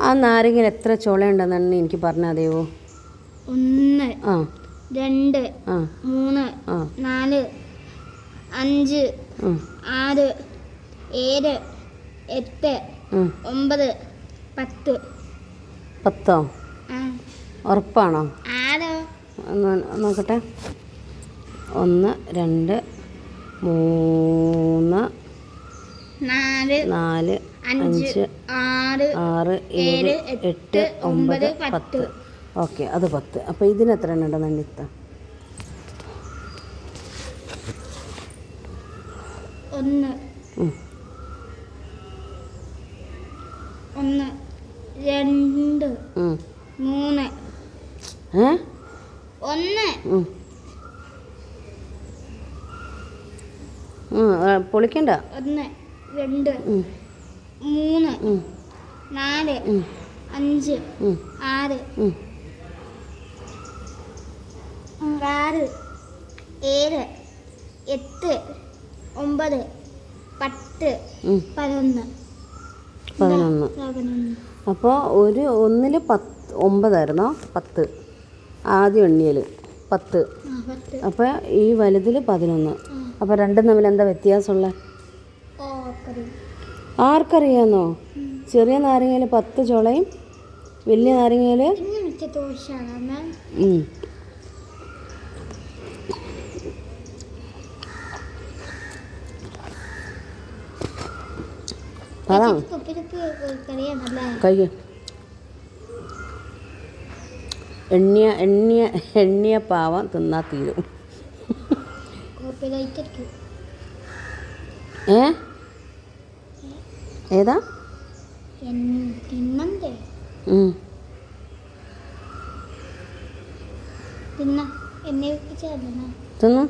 ആ നാരങ്ങയിൽ എത്ര ചുളയുണ്ടെന്നാണ് എനിക്ക് പറഞ്ഞാൽ അതേവോ ഒന്ന് ആ. രണ്ട് ആ. മൂന്ന് ആ. നാല് അഞ്ച് ആറ് ഏഴ് എട്ട്. ഒമ്പത് പത്ത്. പത്തോ? ആ. ഉറപ്പാണോ? ആരോ? ഒന്ന് നോക്കട്ടെ. ഒന്ന് രണ്ട് മൂന്ന് നാല് നാല് അഞ്ച് ആറ് ഏഴ് എട്ട് ഒമ്പത് പത്ത്. ഓക്കെ അത് പത്ത്. അപ്പോൾ ഇതിന് എത്ര എണ്ണം ഉണ്ടെന്ന് എണ്ണിത്ത ഒന്ന് ഒന്ന് രണ്ട്. മൂന്ന്. ഒന്ന്. പൊളിക്കണ്ട? ഒന്ന് രണ്ട് മൂന്ന്. നാല് അഞ്ച് ആറ്. ആറ് ഏഴ് എട്ട് ഒമ്പത് പത്ത് പതിനൊന്ന്. പതിനൊന്ന്. അപ്പോൾ ഒരു ഒന്നിൽ പത്ത് ഒമ്പതായിരുന്നു? പത്ത്. ആദ്യം എണ്ണിയൽ പത്ത്. അപ്പോൾ ഈ വലുതിൽ പതിനൊന്ന്. അപ്പോൾ രണ്ടും തമ്മിൽ എന്താ വ്യത്യാസമുള്ള ആർക്കറിയാന്നോ? ചെറിയ നാരങ്ങയിൽ പത്ത് ചുളയും വലിയ നാരങ്ങയിൽ അതാണ് എണ്ണിയ എണ്ണിയ എണ്ണിയ പാവം തിന്നാ തീരും. ഏ? ഏതാ. തിന്ന.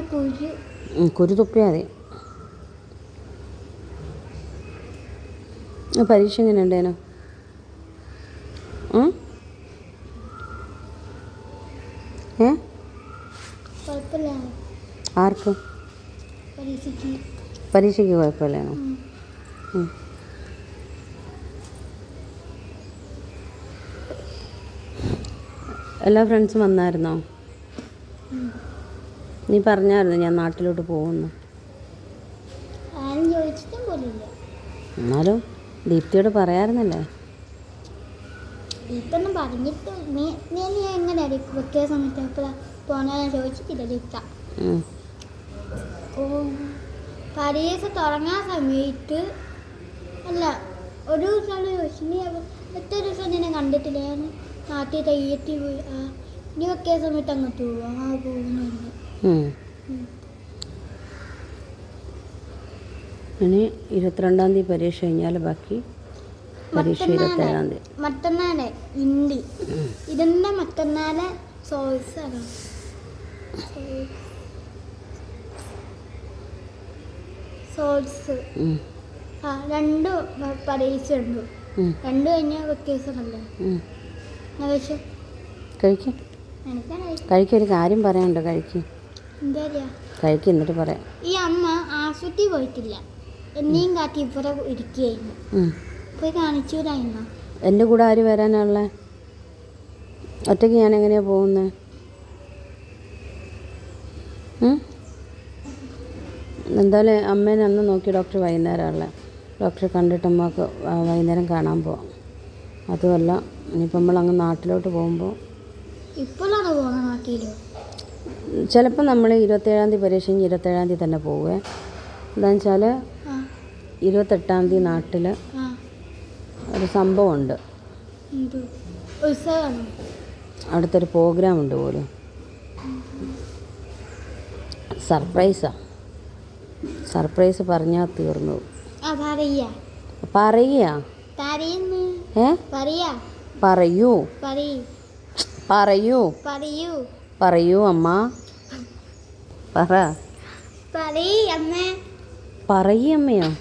കുരു. തുപ്പിയാൽ മതി. പരീക്ഷ എങ്ങനെ ഉണ്ടേനോ? ഏ? ആർക്കും ആർക്ക്? പരീക്ഷയ്ക്ക്. പരീക്ഷയ്ക്ക് കുഴപ്പമില്ലായിരുന്നു. എല്ലാ ഫ്രണ്ട്സും വന്നായിരുന്നോ? നീ പറഞ്ഞായിരുന്നു ഞാൻ നാട്ടിലോട്ട് പോകുന്നു. എന്നാലും ദീപ്തിയോട് പറയാറുന്നല്ലേ? പറഞ്ഞിട്ട് നീ നീ എങ്ങനെ സമയത്ത് പോകാൻ ചോദിച്ചിട്ടില്ല ദീപ്ത. ഓ. പരീക്ഷ തുടങ്ങാൻ സമയത്ത് അല്ല ഒരു ദിവസം ചോദിച്ചിട്ടുണ്ടെങ്കിൽ നീ എത്ര ദിവസം നിന്നെ കണ്ടിട്ടില്ല? ഞാൻ നാട്ടിൽ തയ്യത്തി പോയി. ആ നീ ഒക്കെ സമയത്ത് അങ്ങോട്ട് പോവാ? ആ പോകുന്നുണ്ട്. ഇനി ഇരുപത്തിരണ്ടാം തീയതി പരീക്ഷ കഴിഞ്ഞാൽ ബാക്കി പരീക്ഷ ഇരുപത്തേഴാം തീയതി. മറ്റന്നാളെ ഹിന്ദി ഇതിന്റെ മറ്റന്നാളെ? സോൾസ് ആണ്? സോൾസ് ആ രണ്ട് പരീക്ഷ ഉണ്ട് ഉം. രണ്ട് കഴിഞ്ഞാൽ വ്യത്യാസമല്ലേ? കഴിക്കും. കഴിക്കും ഒരു കാര്യം പറയാനുണ്ട് കഴിക്കും. കഴിക്കും എന്നിട്ട് പറയാം. ഈ അമ്മ ആശുപത്രി പോയിട്ടില്ല. എന്നെയും കാട്ടി ഇവിടെ ഇരിക്കുകയായിരുന്നു. പോയി കാണിച്ചൂരായിരുന്നു എന്റെ കൂടെ ആര് വരാനുള്ള? ഒറ്റയ്ക്ക് ഞാൻ എങ്ങനെയാ പോകുന്നത് എന്തായാലും അമ്മേനെ അന്ന് നോക്കി ഡോക്ടർ വൈകുന്നേരമുള്ള ഡോക്ടറെ കണ്ടിട്ട് അമ്മയ്ക്ക് വൈകുന്നേരം കാണാൻ പോവാം. അതുമല്ല ഇനിയിപ്പോൾ നമ്മൾ അങ്ങ് നാട്ടിലോട്ട് പോകുമ്പോൾ ഇപ്പോഴാണ് പോകുന്നത് നാട്ടിൽ ചിലപ്പോൾ നമ്മൾ ഇരുപത്തേഴാം തീയതി പരീക്ഷ കഴിഞ്ഞ് ഇരുപത്തേഴാം തീയതി തന്നെ പോവേ. എന്താണെന്ന് വെച്ചാൽ ഇരുപത്തെട്ടാം തീയതി നാട്ടിൽ ഒരു സംഭവമുണ്ട്. അവിടുത്തെ ഒരു പ്രോഗ്രാം ഉണ്ട് പോലും. സർപ്രൈസാ. സർപ്രൈസ് പറഞ്ഞാൽ തീർന്നു. പറയാ ഏ? പറയാ. പറയൂ. പറയൂ. അമ്മ. പറ. പറയമ്മയോ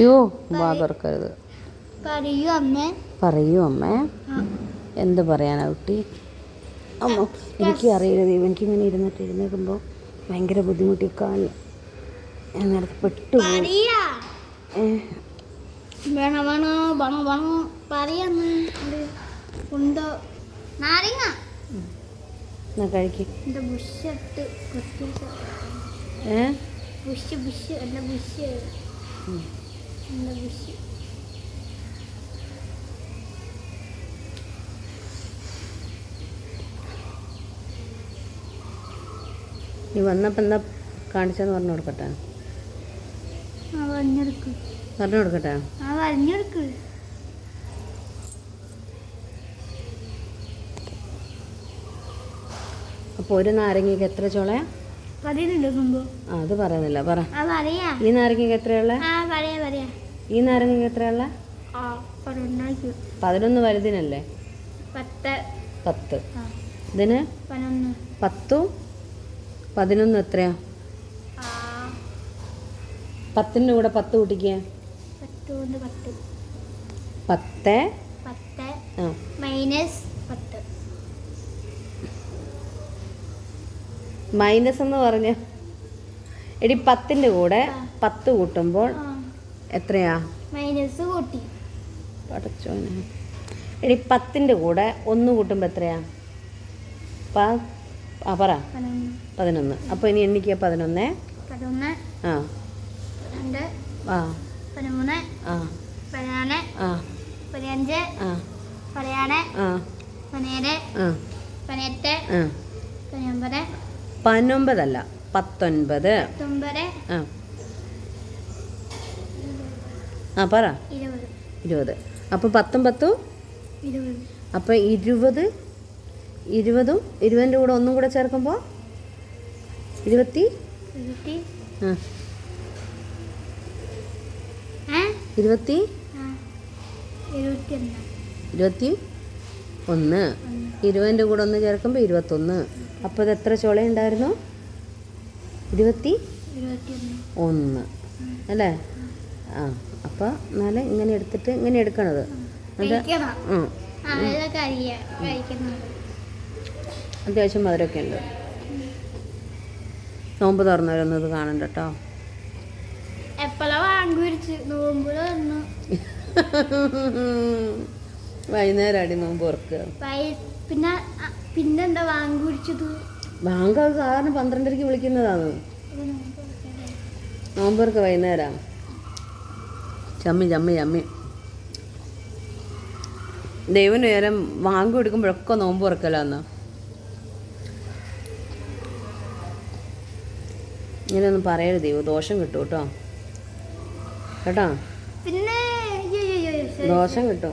യോ വാ തുറക്കരുത് പറയൂ. അമ്മേ. പറയൂ അമ്മേ. എന്ത് പറയാനാ കുട്ടി? അമ്മ എനിക്ക് അറിയില്ല എനിക്കിങ്ങനെ ഇരുന്നിട്ട് എഴുന്നേൽക്കുമ്പോൾ ഭയങ്കര ബുദ്ധിമുട്ടി ഞാൻ നേരത്തെ പെട്ടു പറയാ വേണോ വേണോ വേണോ വേണോ? പറയാന്ന് ഉണ്ടോ? നാരങ്ങ? എന്നാ കഴിക്കും. എന്റെ ബുഷ് ഇട്ട് ബുഷ് ബുഷ് എന്റെ ബുഷ്. എന്റെ ബുഷ്. നീ വന്നപ്പോൾ എന്താ കാണിച്ചെന്ന് പറഞ്ഞു കൊടുക്കട്ടെ? പറഞ്ഞു കൊടുക്കട്ടെ? അപ്പോൾ ഒരു നാരങ്ങയ്ക്ക് എത്ര ചോളയാ? അത് പറയുന്നില്ല പറ. ഈ നാരങ്ങയ്ക്ക് എത്രയുള്ള? ഈ നാരങ്ങയ്ക്ക് എത്രയുള്ള? പതിനൊന്ന് വലുതിനല്ലേ? പത്ത്. ഇതിന്? പത്തും പതിനൊന്നും എത്രയാ? പത്തിന്റെ കൂടെ പത്ത് കൂട്ടിക്കുക പത്ത് പത്ത്. പത്ത്. പത്ത്. മൈനസ് പത്ത്. മൈനസ് എന്ന് പറഞ്ഞ. എടി പത്തിന്റെ കൂടെ. പത്ത് കൂട്ടുമ്പോൾ എത്രയാ? മൈനസ് കൂട്ടി. പടച്ചോനെ. എടി പത്തിന്റെ കൂടെ ഒന്ന് കൂട്ടുമ്പോൾ എത്രയാ? പ ആ പറ. പതിനൊന്ന്. അപ്പോൾ ഇനി എണ്ണിക്കുക പതിനൊന്ന്? പതിനൊന്ന് ആ. രണ്ട്. ആ. പതിമൂന്ന്. ആ. പതിനാല്. ആ. പതിനഞ്ച്. ആ. പതിനാറ്. ആ. പതിനേഴ്. ആ. പതിനെട്ട്. ആ. പതിനൊമ്പത്. പത്തൊൻപതല്ല പത്തൊൻപത്. പത്തൊമ്പത്. ആ. ആ പറ. ഇരുപത്. അപ്പൊ അപ്പോൾ പത്തും? പത്തും അപ്പോൾ ഇരുപത് ഇരുപതും ഇരുപതിന്റെ കൂടെ ഒന്നും കൂടെ ചേർക്കുമ്പോൾ ഇരുപത്തി? ഇരുപത്തി. ഇരുപത്തി? ഒന്ന്. ഇരുപതിന്റെ കൂടെ ഒന്ന് ചേർക്കുമ്പോൾ ഇരുപത്തൊന്ന്. അപ്പോൾ ഇത് എത്ര ചോളയുണ്ടായിരുന്നു ഇരുപത്തി? ഇരുപത്തി ഒന്ന്. അല്ലേ? ആ. അപ്പോൾ എന്നാലും ഇങ്ങനെ എടുത്തിട്ട് ഇങ്ങനെ എടുക്കണത്. എന്നിട്ട് കഴിക്കണം. ആ അത്യാവശ്യം മധുരമൊക്കെ ഉണ്ട് നോമ്പ് തുറന്നവരൊന്നും ഇത് കാണണ്ട കേട്ടോ വൈകുന്നേരം അടി നോമ്പ് ഓർക്കുക പിന്നെ പിന്നെന്താ വാങ്ങി കുടിച്ചത് ബാങ്ക് സാധാരണ പന്ത്രണ്ടരക്ക് വിളിക്കുന്നതാണ്. നോമ്പ് തുറക്ക് വൈകുന്നേരം. ചമ്മി ചമ്മി ചമ്മി. ദൈവം നേരം വാങ്ങി കൊടുക്കുമ്പോഴൊക്കെ നോമ്പ് തുറക്കലാന്ന്. ഇങ്ങനെയൊന്നും പറയരുത് ദോഷം കിട്ടും കേട്ടോ. കേട്ടോ. ദോഷം കിട്ടും.